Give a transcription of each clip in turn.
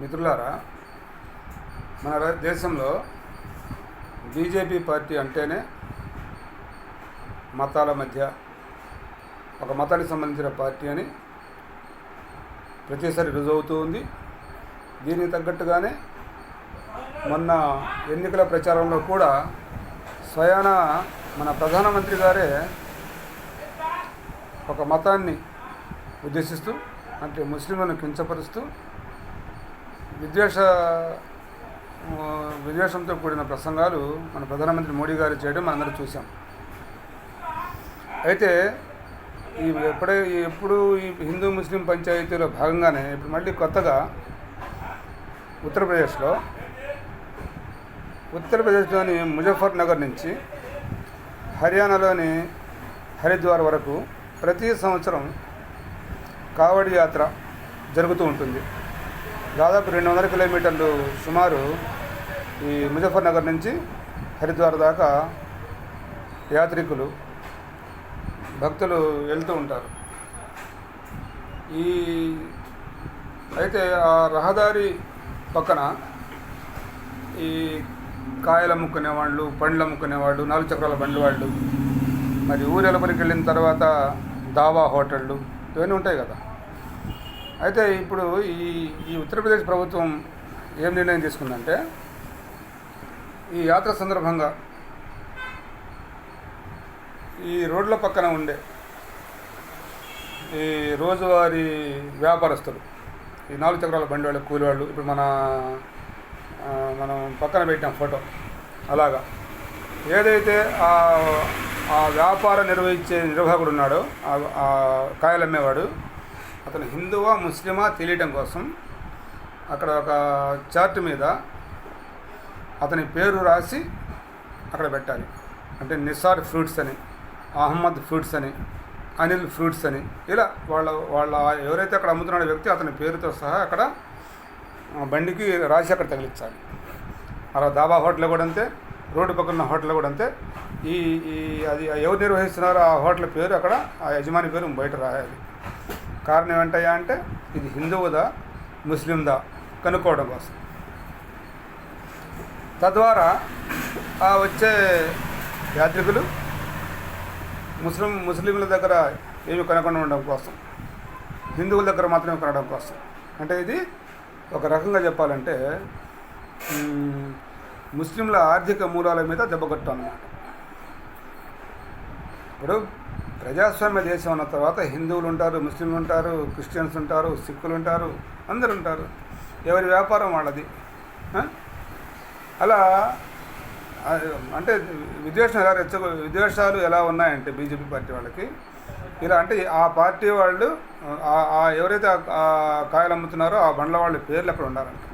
మిత్రులారా మన దేశంలో బీజేపీ పార్టీ అంటేనే మతాల మధ్య ఒక మతానికి సంబంధించిన పార్టీ అని ప్రతిసారి రుజువుతూ ఉంది. దీనికి తగ్గట్టుగానే మొన్న ఎన్నికల ప్రచారంలో కూడా స్వయాన మన ప్రధానమంత్రి గారే ఒక మతాన్ని ఉద్దేశిస్తూ అంటే ముస్లింలను కించపరుస్తూ విద్వేష విద్వేషంతో కూడిన ప్రసంగాలు మన ప్రధానమంత్రి మోడీ గారు చేయడం మనందరం చూసాం అయితే ఈ ఎప్పుడే ఈ ఎప్పుడు ఈ హిందూ ముస్లిం పంచాయతీలో భాగంగానే ఇప్పుడు మళ్ళీ కొత్తగా ఉత్తరప్రదేశ్లో ఉత్తరప్రదేశ్లోని ముజఫర్నగర్ నుంచి హర్యానాలోని హరిద్వార్ వరకు ప్రతి సంవత్సరం కావడి యాత్ర జరుగుతూ ఉంటుంది. దాదాపు రెండు వందల కిలోమీటర్లు సుమారు ఈ ముజఫర్నగర్ నుంచి హరిద్వార్ దాకా యాత్రికులు భక్తులు వెళ్తూ ఉంటారు. ఈ అయితే ఆ రహదారి పక్కన ఈ కాయలు అమ్ముకునే వాళ్ళు పండ్లు అమ్ముకునేవాళ్ళు నాలుగు చక్రాల బండ్లు వాళ్ళు మరి ఊరెలపలికి వెళ్ళిన తర్వాత దావా హోటళ్ళు ఇవన్నీ ఉంటాయి కదా. అయితే ఇప్పుడు ఈ ఈ ఉత్తరప్రదేశ్ ప్రభుత్వం ఏం నిర్ణయం తీసుకుందంటే ఈ యాత్ర సందర్భంగా ఈ రోడ్ల పక్కన ఉండే ఈ రోజువారీ వ్యాపారస్తులు ఈ నాలుగు చక్రాల బండి వాళ్ళు కూలి వాళ్ళు ఇప్పుడు మన మనం పక్కన పెట్టాం ఫోటో అలాగా. ఏదైతే ఆ వ్యాపారం నిర్వహించే నిర్వాహకుడు ఉన్నాడో ఆ- కాయలు అమ్మేవాడు అతను హిందువా ముస్లిమా తెలియటం కోసం అక్కడ ఒక చార్ట్ మీద అతని పేరు రాసి అక్కడ పెట్టాలి. అంటే నిసార్ ఫ్రూట్స్ అని అహ్మద్ ఫ్రూట్స్ అని అనిల్ ఫ్రూట్స్ అని. ఇలా వాళ్ళ వాళ్ళ ఎవరైతే అక్కడ అమ్ముతున్నాడో వ్యక్తి అతని పేరుతో సహా అక్కడ బండికి రాసి అక్కడ తగిలించాలి. అలా దాబా హోటల్ కూడా అంతే రోడ్డు పక్కన హోటల్ కూడా అంతే. ఈ ఈ అది ఎవరు నిర్వహిస్తున్నారో ఆ హోటల్ పేరు అక్కడ ఆ యజమాని పేరు బయట రాయాలి. కారణం ఏంటయ్యా అంటే ఇది హిందువుదా ముస్లిందా కనుక్కోవడం కోసం. తద్వారా ఆ వచ్చే యాత్రికులు ముస్లిం ముస్లింల దగ్గర ఏమి కొనకుండా ఉండడం కోసం హిందువుల దగ్గర మాత్రమే కొనడం కోసం. అంటే ఇది ఒక రకంగా చెప్పాలంటే ముస్లింల ఆర్థిక మూలాల మీద దెబ్బకొట్టు అన్నమాట ఇప్పుడు ప్రజాస్వామ్య దేశం అన్న తర్వాత హిందువులు ఉంటారు ముస్లింలు ఉంటారు క్రిస్టియన్స్ ఉంటారు సిక్కులు ఉంటారు అందరు ఉంటారు. ఎవరి వ్యాపారం వాళ్ళది. అలా అంటే విద్వేషం ఎలా రెచ్చ విద్వేషాలు ఎలా ఉన్నాయంటే బీజేపీ పార్టీ వాళ్ళకి? ఇలా అంటే ఆ పార్టీ వాళ్ళు ఎవరైతే ఆ కాయలు అమ్ముతున్నారో ఆ బండ్ల వాళ్ళ పేర్లు అక్కడ ఉండాలంట.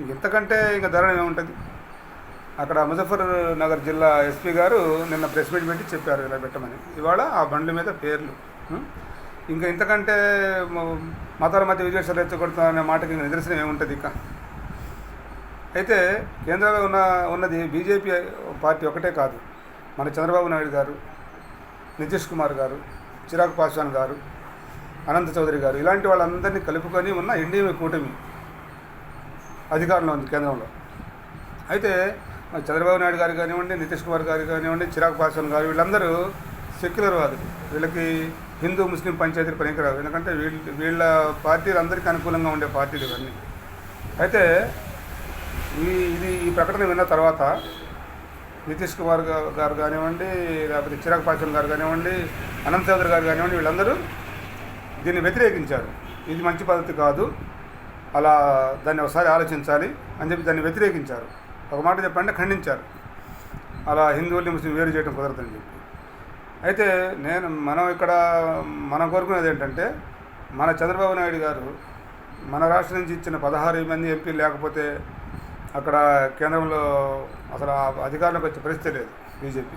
ఇంక ఇంతకంటే ఇంకా ధరణ ఏముంటుంది? అక్కడ ముజఫర్ నగర్ జిల్లా ఎస్పీ గారు నిన్న ప్రెస్ మీట్ పెట్టి చెప్పారు ఇలా పెట్టమని. ఇవాళ ఆ బండ్ల మీద పేర్లు. ఇంకా ఇంతకంటే మతాల మధ్య విద్వేషాలు అనే మాటకి ఇంకా నిదర్శనం ఏముంటుంది ఇక? అయితే కేంద్రంలో ఉన్న ఉన్నది బీజేపీ పార్టీ ఒకటే కాదు. మన చంద్రబాబు నాయుడు గారు నితీష్ కుమార్ గారు చిరాగ్ పాస్వాన్ గారు అనంత చౌదరి గారు ఇలాంటి వాళ్ళందరినీ కలుపుకొని ఉన్న ఎన్డీఏ కూటమి అధికారంలో ఉంది కేంద్రంలో. అయితే చంద్రబాబు నాయుడు గారు కానివ్వండి నితీష్ కుమార్ గారు కానివ్వండి చిరాగ్ పాస్వాన్ గారు వీళ్ళందరూ సెక్యులర్ వాదులు వీళ్ళకి హిందూ ముస్లిం పంచాయతీలు పనికిరావు. ఎందుకంటే వీళ్ళ వీళ్ళ పార్టీలు అందరికీ అనుకూలంగా ఉండే పార్టీలు ఇవన్నీ. అయితే ఈ ఇది ఈ ప్రకటన విన్న తర్వాత నితీష్ కుమార్ గారు కానివ్వండి లేకపోతే చిరాగ్ పాస్వాన్ గారు కానివ్వండి అనంత్ చౌదరి గారు కానివ్వండి వీళ్ళందరూ దీన్ని వ్యతిరేకించారు. ఇది మంచి పద్ధతి కాదు. అలా దాన్ని ఒకసారి ఆలోచించాలి అని చెప్పి దాన్ని వ్యతిరేకించారు. ఒక మాట చెప్పండి ఖండించారు. అలా హిందువుల్ని ముస్లిం వేరు చేయడం కుదరదని చెప్పి. అయితే నేను మనం ఇక్కడ మనం కోరుకునేది ఏంటంటే మన చంద్రబాబు నాయుడు గారు మన రాష్ట్రం నుంచి ఇచ్చిన పదహారు మంది ఎంపీలు లేకపోతే అక్కడ కేంద్రంలో అసలు ఆ అధికారంలోకి వచ్చే పరిస్థితి లేదు బీజేపీ.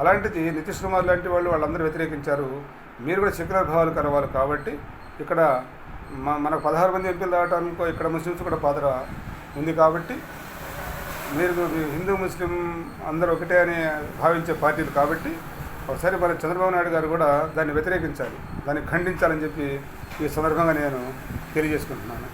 అలాంటిది నితీష్ కుమార్ లాంటి వాళ్ళు వాళ్ళందరూ వ్యతిరేకించారు. మీరు కూడా సెక్యులర్ భావాలు కలవాలి కాబట్టి ఇక్కడ మన మనకు పదహారు మంది ఎంపీలు రావడానికో ఇక్కడ ముస్లిమ్స్ కూడా పాత్ర ఉంది కాబట్టి మీరు హిందూ ముస్లిం అందరూ ఒకటే అని భావించే పార్టీలు కాబట్టి ఒకసారి మన చంద్రబాబు నాయుడు గారు కూడా దాన్ని వ్యతిరేకించాలి దాన్ని ఖండించాలని చెప్పి ఈ సందర్భంగా నేను తెలియజేసుకుంటున్నాను.